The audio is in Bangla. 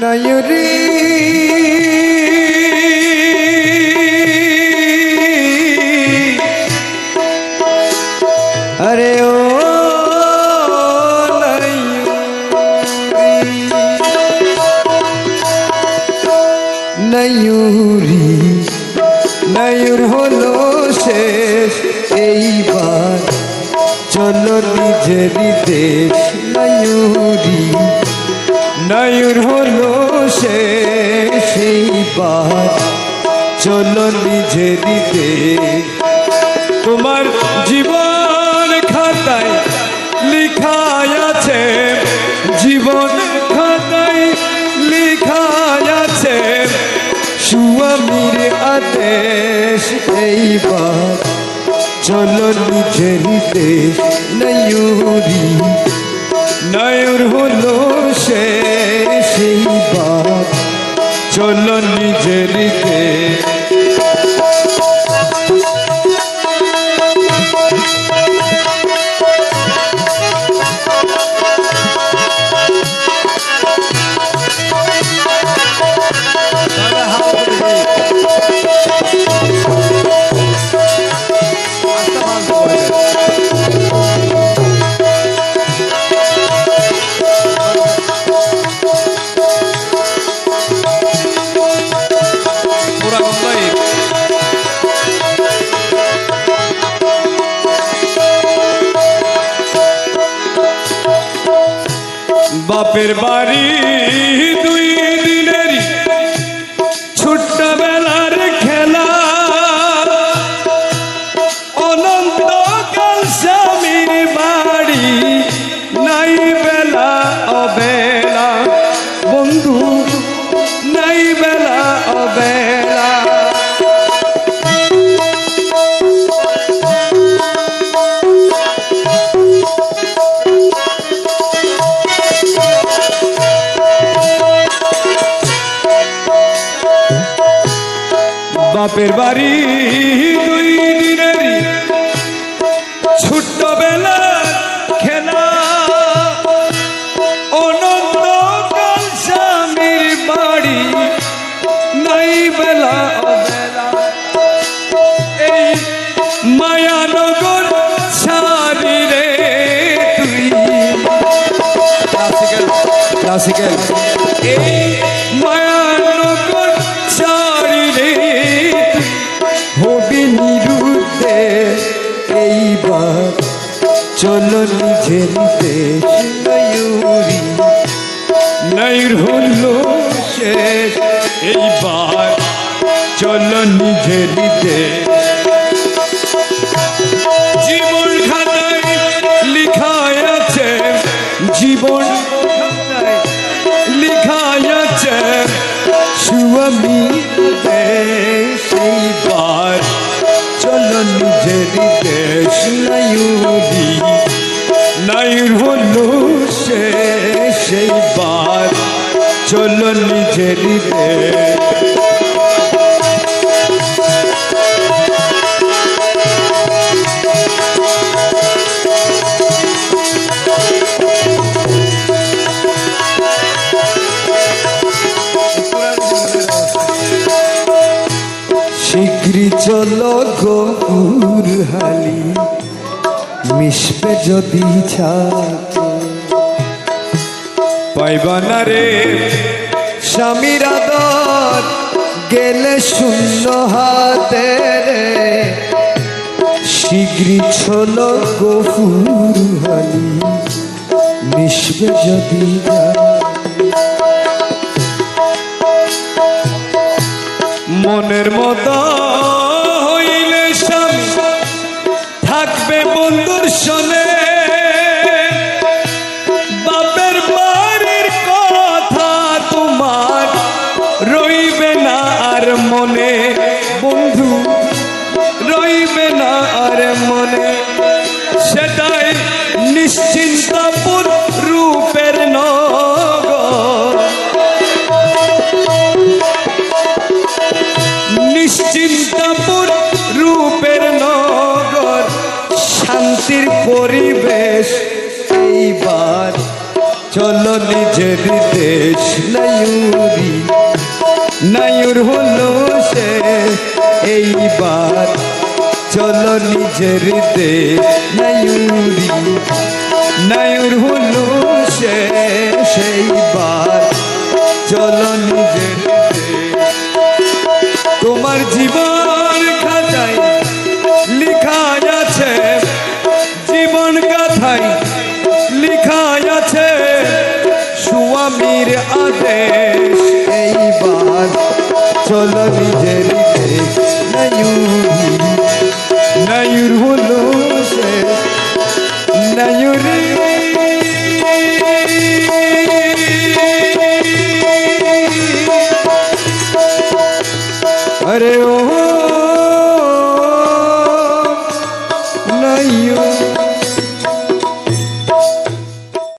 নয়রি। আরে ও নয়ুরি। নয়ুর হলো শেষ এইবার চলো নিজের দেশ নয়ুরি। নয়ুর হলো শেষ এইবার চলো নিজের দেশ তোমার জীবন খাতায় লিখায় আছে। জীবন খাতায় লিখায় আছে। সুয়ামীর আদেশ এইবার। চলো নিজের দেশ নয়ুরি। নয়ুর হলো নিজের বাপের বাড়ি দুই বাপের বাড়ি দুই দিনেরই ছোট্ট বেলা খেলা। অনন্ত কাল স্বামীর বাড়ি নাই বেলা এই মায়ানগর ছাড়ি রে তুই। ক্লাসিক্যাল ক্লাসিক্যাল এই দেশ জীবন খাতায় লিখায় আছে জীবন লিখায় আছে সুয়ামী সেইবার চলো নিজের দেশ নয়ুর নিজের দেশ শীঘ্রই চলো গপুর হালি মিশবে যদি ছাতে পাইবা স্বামীর আদর গেলে শূন্য হাতে রে। শীঘ্রই চলো গপুর হালি মিশবে যদি মনের মতো হাসির পরিবেশ এইবার। চলো নিজের দেশ নয়ুরি নয়ুর হলো সে এইবার। চলো নিজের দেশ নয়ুরি নয়ুর হলো সে স্বামীর আদেশ এইবার চলো নিজের নায়ুর হলো সে নায়ুরী अरे ओ